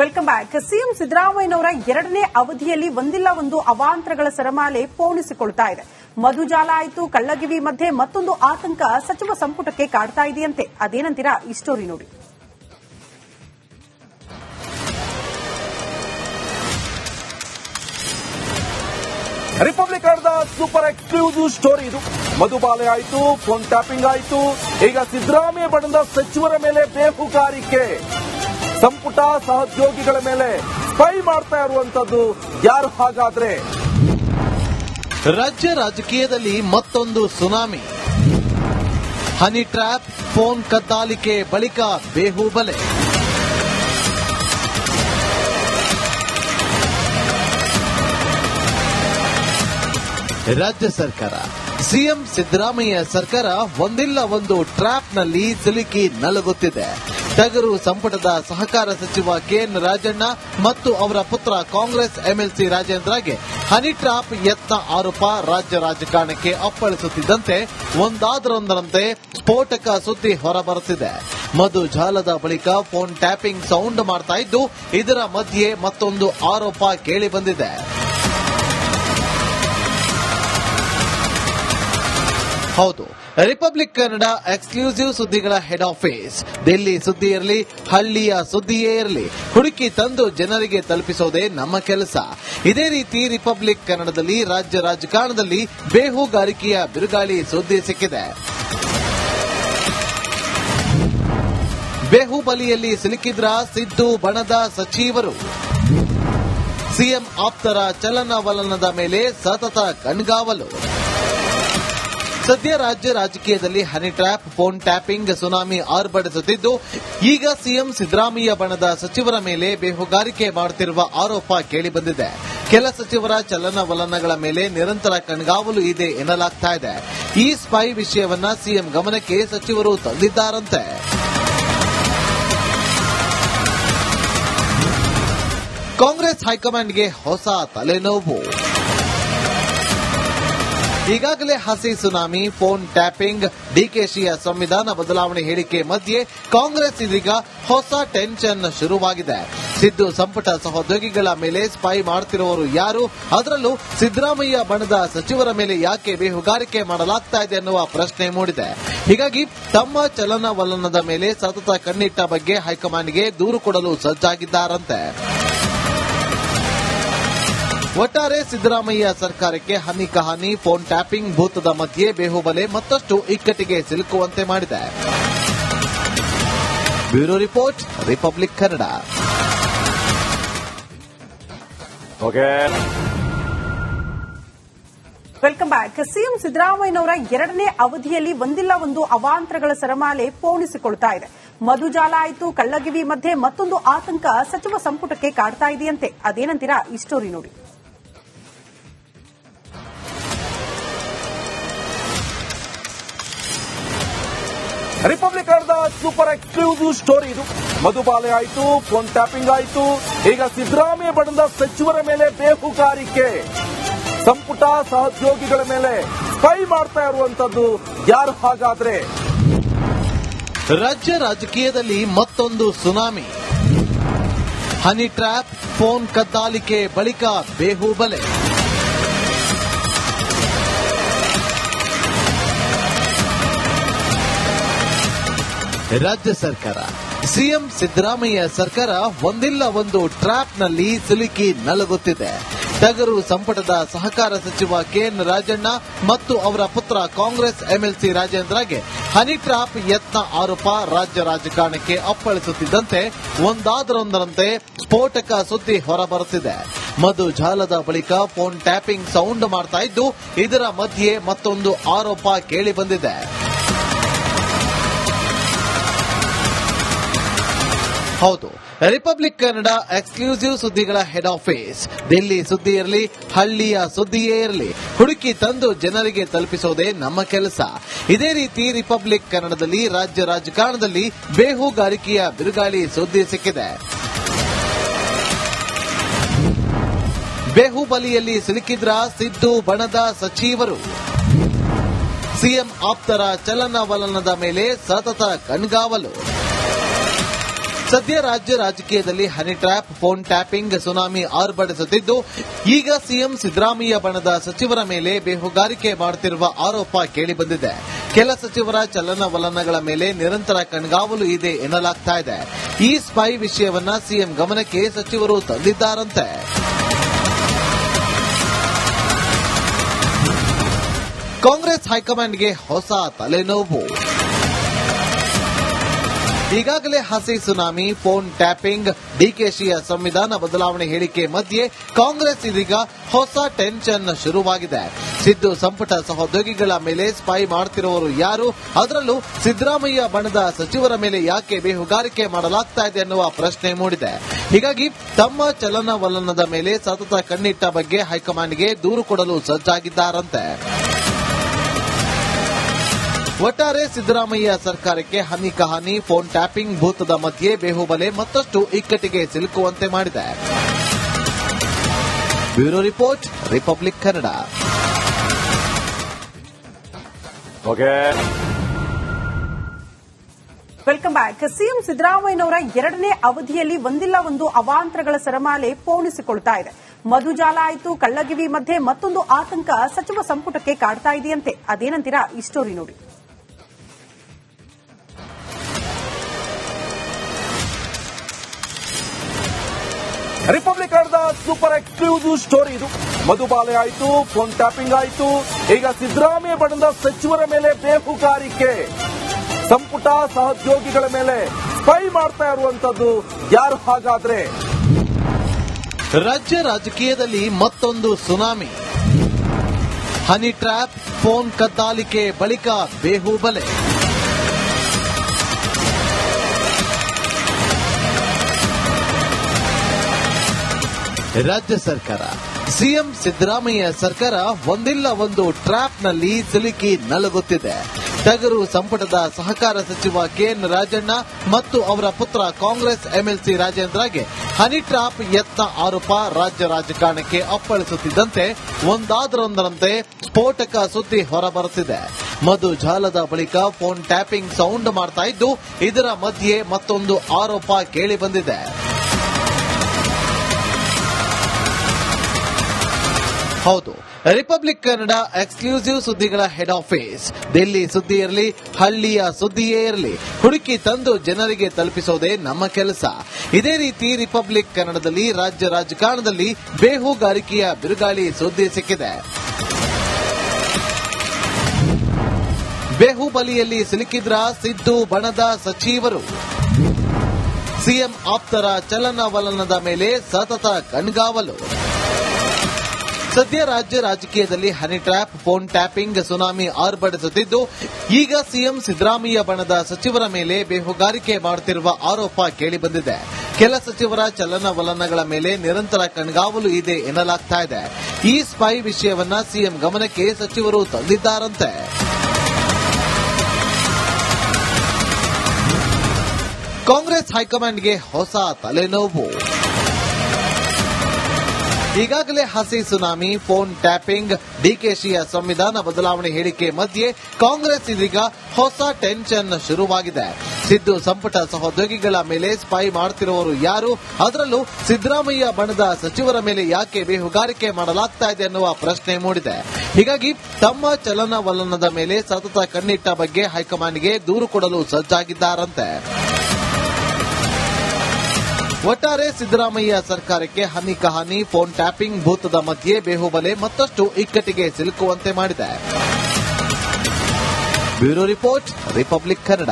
Welcome back. CM ಸಿದ್ದರಾಮಯ್ಯನವರ ಎರಡನೇ ಅವಧಿಯಲ್ಲಿ ಒಂದಿಲ್ಲ ಒಂದು ಅವಾಂತರಗಳ ಸರಮಾಲೆ ಪೋಣಿಸಿಕೊಳ್ತಾ ಇದೆ. ಮಧುಜಾಲ ಆಯಿತು, ಕಳ್ಳಗಿವಿ ಮಧ್ಯೆ ಮತ್ತೊಂದು ಆತಂಕ ಸಚಿವ ಸಂಪುಟಕ್ಕೆ ಕಾಡ್ತಾ ಇದೆಯಂತೆ. ಅದೇನಂತೀರಾ ಈ ಸ್ಟೋರಿ ನೋಡಿ. ರಿಪಬ್ಲಿಕ್ ಸೂಪರ್ ಎಕ್ಸ್ಕ್ಲೂಸಿವ್ ಸ್ಟೋರಿ ಇದು. ಮಧುಬಾಲೆ ಆಯಿತು ಫೋನ್ ಟ್ಯಾಪಿಂಗ್ ಆಯಿತು. ಈಗ ಸಿದ್ದರಾಮಯ್ಯ ಬಣದ ಸಚಿವರ ಮೇಲೆ ಬೇಹುಗಾರಿಕೆ ಸಂಪುಟ ಸಹೋದ್ಯೋಗಿಗಳ ಮೇಲೆ ಸ್ಪೈ ಮಾಡ್ತಾ ಇರುವಂತದ್ದು ಯಾರು ಹಾಗಾದ್ರೆ? ರಾಜ್ಯ ರಾಜಕೀಯದಲ್ಲಿ ಮತ್ತೊಂದು ಸುನಾಮಿ. ಹನಿ ಟ್ರ್ಯಾಪ್, ಫೋನ್ ಕದ್ದಾಲಿಕೆ ಬಳಿಕ ಬೇಹುಬಲೆ. ರಾಜ್ಯ ಸರ್ಕಾರ, ಸಿಎಂ ಸಿದ್ದರಾಮಯ್ಯ ಸರ್ಕಾರ ಒಂದಿಲ್ಲ ಒಂದು ಟ್ರ್ಯಾಪ್ನಲ್ಲಿ ಸಿಲುಕಿ ನಲಗುತ್ತಿದೆ. ಟಗರು ಸಂಪುಟದ ಸಹಕಾರ ಸಚಿವ ಕೆಎನ್ ರಾಜಣ್ಣ ಮತ್ತು ಅವರ ಪುತ್ರ ಕಾಂಗ್ರೆಸ್ ಎಂಎಲ್ಸಿ ರಾಜೇಂದ್ರಗೆ ಹನಿ ಟ್ರಾಪ್ ಯತ್ನ ಆರೋಪ ರಾಜ್ಯ ರಾಜಕಾರಣಕ್ಕೆ ಅಪ್ಪಳಿಸುತ್ತಿದ್ದಂತೆ ಒಂದಾದರೊಂದರಂತೆ ಸ್ಫೋಟಕ ಸುದ್ದಿ ಹೊರಬರುತ್ತಿದೆ. ಮಧು ಜಾಲದ ಬಳಿಕ ಫೋನ್ ಟ್ಯಾಪಿಂಗ್ ಸೌಂಡ್ ಮಾಡ್ತಾ ಇದ್ದು ಇದರ ಮಧ್ಯೆ ಮತ್ತೊಂದು ಆರೋಪ ಕೇಳಿ ಬಂದಿದೆ. ರಿಪಬ್ಲಿಕ್ ಕನ್ನಡ ಎಕ್ಸ್ಕ್ಲೂಸಿವ್ ಸುದ್ದಿಗಳ ಹೆಡ್ ಆಫೀಸ್ ದಿಲ್ಲಿ ಸುದ್ದಿ ಇರಲಿ, ಹಳ್ಳಿಯ ಸುದ್ದಿಯೇ ಇರಲಿ. ಹುಡುಕಿ ತಂದು ಜನರಿಗೆ ತಲುಪಿಸೋದೇ ನಮ್ಮ ಕೆಲಸ. ಇದೇ ರೀತಿ ರಿಪಬ್ಲಿಕ್ ಕನ್ನಡದಲ್ಲಿ ರಾಜ್ಯ ರಾಜಕಾರಣದಲ್ಲಿ ಬೇಹುಗಾರಿಕೆಯ ಬಿರುಗಾಳಿ ಸುದ್ದಿ ಸಿಕ್ಕಿದೆ. ಬೇಹುಬಲಿಯಲ್ಲಿ ಸಿಲುಕಿದ್ರ ಸಿದ್ದು ಬಣದ ಸಚಿವರು. ಸಿಎಂ ಆಪ್ತರ ಚಲನವಲನದ ಮೇಲೆ ಸತತ ಕಣ್ಗಾವಲು. ಸದ್ಯ ರಾಜ್ಯ ರಾಜಕೀಯದಲ್ಲಿ honey trap phone tapping tsunami ಆರ್ಭಟಿಸುತ್ತಿದ್ದು, ಈಗ ಸಿಎಂ ಸಿದ್ದರಾಮಯ್ಯ ಬಣದ ಸಚಿವರ ಮೇಲೆ ಬೇಹುಗಾರಿಕೆ ಮಾಡುತ್ತಿರುವ ಆರೋಪ ಕೇಳಿಬಂದಿದೆ. ಕೆಲ ಸಚಿವರ ಚಲನವಲನಗಳ ಮೇಲೆ ನಿರಂತರ ಕಣ್ಗಾವಲು ಇದೆ ಎನ್ನಲಾಗ್ತಾ ಇದೆ. ಈ ಸ್ಪೈ ವಿಷಯವನ್ನ ಸಿಎಂ ಗಮನಕ್ಕೆ ಸಚಿವರು ತಂದಿದ್ದಾರಂತೆ. ಕಾಂಗ್ರೆಸ್ ಹೈಕಮಾಂಡ್ಗೆ ಹೊಸ ತಲೆನೋವು. ಈಗಾಗಲೇ ಹಸಿ ಸುನಾಮಿ, ಫೋನ್ ಟ್ಯಾಪಿಂಗ್ ಡಿಕೆಶಿಯ ಸಂವಿಧಾನ ಬದಲಾವಣೆ ಹೇಳಿಕೆ ಮಧ್ಯೆ ಕಾಂಗ್ರೆಸ್ ಇದೀಗ ಹೊಸ ಟೆನ್ಷನ್ ಶುರುವಾಗಿದೆ. ಸಿದ್ದು ಸಂಪುಟ ಸಹೋದ್ಯೋಗಿಗಳ ಮೇಲೆ ಸ್ಪೈ ಮಾಡುತ್ತಿರುವವರು ಯಾರು? ಅದರಲ್ಲೂ ಸಿದ್ದರಾಮಯ್ಯ ಬಣದ ಸಚಿವರ ಮೇಲೆ ಯಾಕೆ ಬೇಹುಗಾರಿಕೆ ಮಾಡಲಾಗ್ತಾ ಇದೆ ಅನ್ನುವ ಪ್ರಶ್ನೆ ಮೂಡಿದೆ. ಹೀಗಾಗಿ ತಮ್ಮ ಚಲನವಲನದ ಮೇಲೆ ಸತತ ಕಣ್ಣಿಟ್ಟ ಬಗ್ಗೆ ಹೈಕಮಾಂಡ್ಗೆ ದೂರು ಕೊಡಲು ಸಜ್ಜಾಗಿದ್ದಾರಂತೆ. ಒಟ್ಟಾರೆ ಸಿದ್ದರಾಮಯ್ಯ ಸರ್ಕಾರಕ್ಕೆ ಹನಿ ಕಹಾನಿ ಫೋನ್ ಟ್ಯಾಪಿಂಗ್ ಭೂತದ ಮಧ್ಯೆ ಬೇಹುಬಲೆ ಮತ್ತಷ್ಟು ಇಕ್ಕಟ್ಟಿಗೆ ಸಿಲುಕುವಂತೆ ಮಾಡಿದೆ. Bureau report Republic Kannada. Welcome back. CM ಸಿದ್ದರಾಮಯ್ಯನವರ ಎರಡನೇ ಅವಧಿಯಲ್ಲಿ ಒಂದಿಲ್ಲ ಒಂದು ಅವಾಂತರಗಳ ಸರಮಾಲೆ ಪೋಣಿಸಿಕೊಳ್ತಾ ಇದೆ. ಮಧುಜಾಲ ಆಯಿತು ಕಳ್ಳಗಿವಿ ಮಧ್ಯೆ ಮತ್ತೊಂದು ಆತಂಕ ಸಚಿವ ಸಂಪುಟಕ್ಕೆ ಕಾಡ್ತಾ ಇದೆಯಂತೆ. ಅದೇನಂತೀರಾ? ಈ ಸ್ಟೋರಿ ನೋಡಿ. ರಿಪಬ್ಲಿಕ್ ಸೂಪರ್ ಎಕ್ಸ್ಕ್ಲೂಸಿವ್ ಸ್ಟೋರಿ ಇದು. ಮಧುಬಾಲೆ ಆಯ್ತು, ಫೋನ್ ಟ್ಯಾಪಿಂಗ್ ಆಯ್ತು. ಈಗ ಸಿದ್ದರಾಮಯ್ಯ ಬಣದ ಸಚಿವರ ಮೇಲೆ ಬೇಹುಗಾರಿಕೆ. ಸಂಪುಟ ಸಹೋದ್ಯೋಗಿಗಳ ಮೇಲೆ ಸ್ಪೈ ಮಾಡ್ತಾ ಇರುವಂತದ್ದು ಯಾರು ಹಾಗಾದ್ರೆ? ರಾಜ್ಯ ರಾಜಕೀಯದಲ್ಲಿ ಮತ್ತೊಂದು ಸುನಾಮಿ. ಹನಿ ಟ್ರ್ಯಾಪ್, ಫೋನ್ ಕದ್ದಾಲಿಕೆ ಬಳಿಕ ಬೇಹುಬಲೆ ರಾಜ್ಯ ಸರ್ಕಾರ. ಸಿಎಂ ಸಿದ್ದರಾಮಯ್ಯ ಸರ್ಕಾರ ಒಂದಿಲ್ಲ ಒಂದು ಟ್ರ್ಯಾಪ್ನಲ್ಲಿ ಸಿಲುಕಿ ನಲಗುತ್ತಿದೆ. ಟಗರು ಸಂಪುಟದ ಸಹಕಾರ ಸಚಿವ ಕೆಎನ್ ರಾಜಣ್ಣ ಮತ್ತು ಅವರ ಪುತ್ರ ಕಾಂಗ್ರೆಸ್ ಎಂಎಲ್ಸಿ ರಾಜೇಂದ್ರಗೆ ಹನಿ ಟ್ರಾಪ್ ಯತ್ನ ಆರೋಪ ರಾಜ್ಯ ರಾಜಕಾರಣಕ್ಕೆ ಅಪ್ಪಳಿಸುತ್ತಿದ್ದಂತೆ ಒಂದಾದರೊಂದರಂತೆ ಸ್ಫೋಟಕ ಸುದ್ದಿ ಹೊರಬರುತ್ತಿದೆ. ಮಧು ಜಾಲದ ಬಳಿಕ ಫೋನ್ ಟ್ಯಾಪಿಂಗ್ ಸೌಂಡ್ ಮಾಡ್ತಾ ಇದ್ದು ಇದರ ಮಧ್ಯೆ ಮತ್ತೊಂದು ಆರೋಪ ಕೇಳಿ ಬಂದಿದೆ. ಹೌದು. ರಿಪಬ್ಲಿಕ್ ಕನ್ನಡ ಎಕ್ಸ್ಕ್ಲೂಸಿವ್ ಸುದ್ದಿಗಳ ಹೆಡ್ ಆಫೀಸ್ ದಿಲ್ಲಿ ಸುದ್ದಿ ಇರಲಿ, ಹಳ್ಳಿಯ ಸುದ್ದಿಯೇ ಇರಲಿ. ಹುಡುಕಿ ತಂದು ಜನರಿಗೆ ತಲುಪಿಸೋದೇ ನಮ್ಮ ಕೆಲಸ. ಇದೇ ರೀತಿ ರಿಪಬ್ಲಿಕ್ ಕನ್ನಡದಲ್ಲಿ ರಾಜ್ಯ ರಾಜಕಾರಣದಲ್ಲಿ ಬೇಹುಗಾರಿಕೆಯ ಬಿರುಗಾಳಿ ಸುದ್ದಿ ಸಿಕ್ಕಿದೆ. ಬೇಹುಬಲಿಯಲ್ಲಿ ಸಿಲುಕಿದ್ರ ಸಿದ್ದು ಬಣದ ಸಚಿವರು. ಸಿಎಂ ಆಪ್ತರ ಚಲನವಲನದ ಮೇಲೆ ಸತತ ಕಣ್ಗಾವಲು. ಸದ್ಯ ರಾಜ್ಯ ರಾಜಕೀಯದಲ್ಲಿ honey trap phone tapping tsunami ಆರ್ಭಟಿಸುತ್ತಿದ್ದು, ಈಗ ಸಿಎಂ ಸಿದ್ದರಾಮಯ್ಯ ಬಣದ ಸಚಿವರ ಮೇಲೆ ಬೇಹುಗಾರಿಕೆ ಮಾಡುತ್ತಿರುವ ಆರೋಪ ಕೇಳಿಬಂದಿದೆ. ಕೆಲ ಸಚಿವರ ಚಲನವಲನಗಳ ಮೇಲೆ ನಿರಂತರ ಕಣ್ಗಾವಲು ಇದೆ ಎನ್ನಲಾಗ್ತಾ ಇದೆ. ಈ ಸ್ಪೈ ವಿಷಯವನ್ನ ಸಿಎಂ ಗಮನಕ್ಕೆ ಸಚಿವರು ತಂದಿದ್ದಾರಂತೆ. ಕಾಂಗ್ರೆಸ್ ಹೈಕಮಾಂಡ್ಗೆ ಹೊಸ ತಲೆನೋವು. ಈಗಾಗಲೇ ಹಸಿ ಸುನಾಮಿ, ಫೋನ್ ಟ್ಯಾಪಿಂಗ್ ಡಿಕೆಶಿಯ ಸಂವಿಧಾನ ಬದಲಾವಣೆ ಹೇಳಿಕೆ ಮಧ್ಯೆ ಕಾಂಗ್ರೆಸ್ ಇದೀಗ ಹೊಸ ಟೆನ್ಷನ್ ಶುರುವಾಗಿದೆ. ಸಿದ್ದು ಸಂಪುಟ ಸಹೋದ್ಯೋಗಿಗಳ ಮೇಲೆ ಸ್ಪೈ ಮಾಡ್ತಿರುವವರು ಯಾರು? ಅದರಲ್ಲೂ ಸಿದ್ದರಾಮಯ್ಯ ಬಣದ ಸಚಿವರ ಮೇಲೆ ಯಾಕೆ ಬೇಹುಗಾರಿಕೆ ಮಾಡಲಾಗ್ತಾ ಇದೆ ಅನ್ನುವ ಪ್ರಶ್ನೆ ಮೂಡಿದೆ. ಹೀಗಾಗಿ ತಮ್ಮ ಚಲನವಲನದ ಮೇಲೆ ಸತತ ಕಣ್ಣಿಟ್ಟ ಬಗ್ಗೆ ಹೈಕಮಾಂಡ್ಗೆ ದೂರು ಕೊಡಲು ಸಜ್ಜಾಗಿದ್ದಾರಂತೆ. ಒಟ್ಟಾರೆ ಸಿದ್ದರಾಮಯ್ಯ ಸರ್ಕಾರಕ್ಕೆ ಹನಿ ಕಹಾನಿ ಫೋನ್ ಟ್ಯಾಪಿಂಗ್ ಭೂತದ ಮಧ್ಯೆ ಬೇಹುಬಲೆ ಮತ್ತಷ್ಟು ಇಕ್ಕಟ್ಟಿಗೆ ಸಿಲುಕುವಂತೆ ಮಾಡಿದೆ. Bureau report Republic Kannada. Welcome back. CM ಸಿದ್ದರಾಮಯ್ಯನವರ ಎರಡನೇ ಅವಧಿಯಲ್ಲಿ ಒಂದಿಲ್ಲ ಒಂದು ಅವಾಂತರಗಳ ಸರಮಾಲೆ ಪೋಣಿಸಿಕೊಳ್ತಾ ಇದೆ. ಮಧುಜಾಲ ಆಯಿತು ಕಳ್ಳಗಿವಿ ಮಧ್ಯೆ ಮತ್ತೊಂದು ಆತಂಕ ಸಚಿವ ಸಂಪುಟಕ್ಕೆ ಕಾಡ್ತಾ ಇದೆಯಂತೆ. ಅದೇನಂತೀರಾ ಈ ಸ್ಟೋರಿ ನೋಡಿ. ರಿಪಬ್ಲಿಕ್ ಕನ್ನಡದ ಸೂಪರ್ ಎಕ್ಸ್ಕ್ಲೂಸಿವ್ ಸ್ಟೋರಿ ಇದು. ಮಧುಬಾಲೆ ಆಯ್ತು ಫೋನ್ ಟ್ಯಾಪಿಂಗ್ ಆಯ್ತು. ಈಗ ಸಿದ್ದರಾಮಯ್ಯ ಬಣದ ಸಚಿವರ ಮೇಲೆ ಬೇಹುಗಾರಿಕೆ ಸಂಪುಟ ಸಹೋದ್ಯೋಗಿಗಳ ಮೇಲೆ ಸ್ಪೈ ಮಾಡ್ತಾ ಇರುವಂತದ್ದು ಯಾರು ಹಾಗಾದ್ರೆ? ರಾಜ್ಯ ರಾಜಕೀಯದಲ್ಲಿ ಮತ್ತೊಂದು ಸುನಾಮಿ ಹನಿ ಟ್ರ್ಯಾಪ್ ಫೋನ್ ಕದ್ದಾಲಿಕೆ ಬಳಿಕ ಬೇಹುಬಲೆ ರಾಜ್ಯ ಸರ್ಕಾರ. ಸಿಎಂ ಸಿದ್ದರಾಮಯ್ಯ ಸರ್ಕಾರ ಒಂದಿಲ್ಲ ಒಂದು ಟ್ರ್ಯಾಪ್ನಲ್ಲಿ ಸಿಲುಕಿ ನಲಗುತ್ತಿದೆ. ಟಗರು ಸಂಪುಟದ ಸಹಕಾರ ಸಚಿವ ಕೆಎನ್ ರಾಜಣ್ಣ ಮತ್ತು ಅವರ ಪುತ್ರ ಕಾಂಗ್ರೆಸ್ ಎಂಎಲ್ಸಿ ರಾಜೇಂದ್ರಗೆ ಹನಿ ಟ್ರಾಪ್ ಯತ್ನ ಆರೋಪ ರಾಜ್ಯ ರಾಜಕಾರಣಕ್ಕೆ ಅಪ್ಪಳಿಸುತ್ತಿದ್ದಂತೆ ಒಂದಾದರೊಂದರಂತೆ ಸ್ಫೋಟಕ ಸುದ್ದಿ ಹೊರಬರುತ್ತಿದೆ. ಮಧು ಜಾಲದ ಬಳಿಕ ಫೋನ್ ಟ್ಯಾಪಿಂಗ್ ಸೌಂಡ್ ಮಾಡ್ತಾ ಇದ್ದು ಇದರ ಮಧ್ಯೆ ಮತ್ತೊಂದು ಆರೋಪ ಕೇಳಿಬಂದಿದೆ ಹೌದು. ರಿಪಬ್ಲಿಕ್ ಕನ್ನಡ ಎಕ್ಸ್ಕ್ಲೂಸಿವ್ ಸುದ್ದಿಗಳ ಹೆಡ್ ಆಫೀಸ್ ದಿಲ್ಲಿ ಸುದ್ದಿ ಇರಲಿ, ಹಳ್ಳಿಯ ಸುದ್ದಿಯೇ ಇರಲಿ. ಹುಡುಕಿ ತಂದು ಜನರಿಗೆ ತಲುಪಿಸೋದೇ ನಮ್ಮ ಕೆಲಸ. ಇದೇ ರೀತಿ ರಿಪಬ್ಲಿಕ್ ಕನ್ನಡದಲ್ಲಿ ರಾಜ್ಯ ರಾಜಕಾರಣದಲ್ಲಿ ಬೇಹುಗಾರಿಕೆಯ ಬಿರುಗಾಳಿ ಸುದ್ದಿ ಸಿಕ್ಕಿದೆ. ಬೇಹುಬಲಿಯಲ್ಲಿ ಸಿಲುಕಿದ್ರ ಸಿದ್ದು ಬಣದ ಸಚಿವರು. ಸಿಎಂ ಆಪ್ತರ ಚಲನವಲನದ ಮೇಲೆ ಸತತ ಕಣ್ಗಾವಲು. ಸದ್ಯ ರಾಜ್ಯ ರಾಜಕೀಯದಲ್ಲಿ honey trap, phone tapping, tsunami ಆರ್ಭಟಿಸುತ್ತಿದ್ದು, ಈಗ ಸಿಎಂ ಸಿದ್ದರಾಮಯ್ಯ ಬಣದ ಸಚಿವರ ಮೇಲೆ ಬೇಹುಗಾರಿಕೆ ಮಾಡುತ್ತಿರುವ ಆರೋಪ ಕೇಳಿಬಂದಿದೆ. ಕೆಲ ಸಚಿವರ ಚಲನವಲನಗಳ ಮೇಲೆ ನಿರಂತರ ಕಣ್ಗಾವಲು ಇದೆ ಎನ್ನಲಾಗ್ತಾ ಇದೆ. ಈ ಸ್ಪೈ ವಿಷಯವನ್ನ ಸಿಎಂ ಗಮನಕ್ಕೆ ಸಚಿವರು ತಂದಿದ್ದಾರಂತೆ. ಕಾಂಗ್ರೆಸ್ ಹೈಕಮಾಂಡ್ಗೆ ಹೊಸ ತಲೆನೋವು. ಈಗಾಗಲೇ ಹಸಿ ಸುನಾಮಿ, ಫೋನ್ ಟ್ಯಾಪಿಂಗ್ ಡಿಕೆಶಿಯ ಸಂವಿಧಾನ ಬದಲಾವಣೆ ಹೇಳಿಕೆ ಮಧ್ಯೆ ಕಾಂಗ್ರೆಸ್ ಇದೀಗ ಹೊಸ ಟೆನ್ಷನ್ ಶುರುವಾಗಿದೆ. ಸಿದ್ದು ಸಂಪುಟ ಸಹೋದ್ಯೋಗಿಗಳ ಮೇಲೆ ಸ್ಪೈ ಮಾಡ್ತಿರುವವರು ಯಾರು? ಅದರಲ್ಲೂ ಸಿದ್ದರಾಮಯ್ಯ ಬಣದ ಸಚಿವರ ಮೇಲೆ ಯಾಕೆ ಬೇಹುಗಾರಿಕೆ ಮಾಡಲಾಗ್ತಾ ಇದೆ ಎನ್ನುವ ಪ್ರಶ್ನೆ ಮೂಡಿದೆ. ಹೀಗಾಗಿ ತಮ್ಮ ಚಲನವಲನದ ಮೇಲೆ ಸತತ ಕಣ್ಣಿಟ್ಟ ಬಗ್ಗೆ ಹೈಕಮಾಂಡ್ಗೆ ದೂರು ಕೊಡಲು ಸಜ್ಜಾಗಿದ್ದಾರಂತೆ. ಒಟ್ಟಾರೆ ಸಿದ್ದರಾಮಯ್ಯ ಸರ್ಕಾರಕ್ಕೆ ಹನಿ ಕಹಾನಿ, ಫೋನ್ ಟ್ಯಾಪಿಂಗ್, ಭೂತದ ಮಧ್ಯೆ ಬೇಹುಬಲೆ ಮತ್ತಷ್ಟು ಇಕ್ಕಟ್ಟಿಗೆ ಸಿಲುಕುವಂತೆ ಮಾಡಿದೆ. Bureau report, Republic Kannada.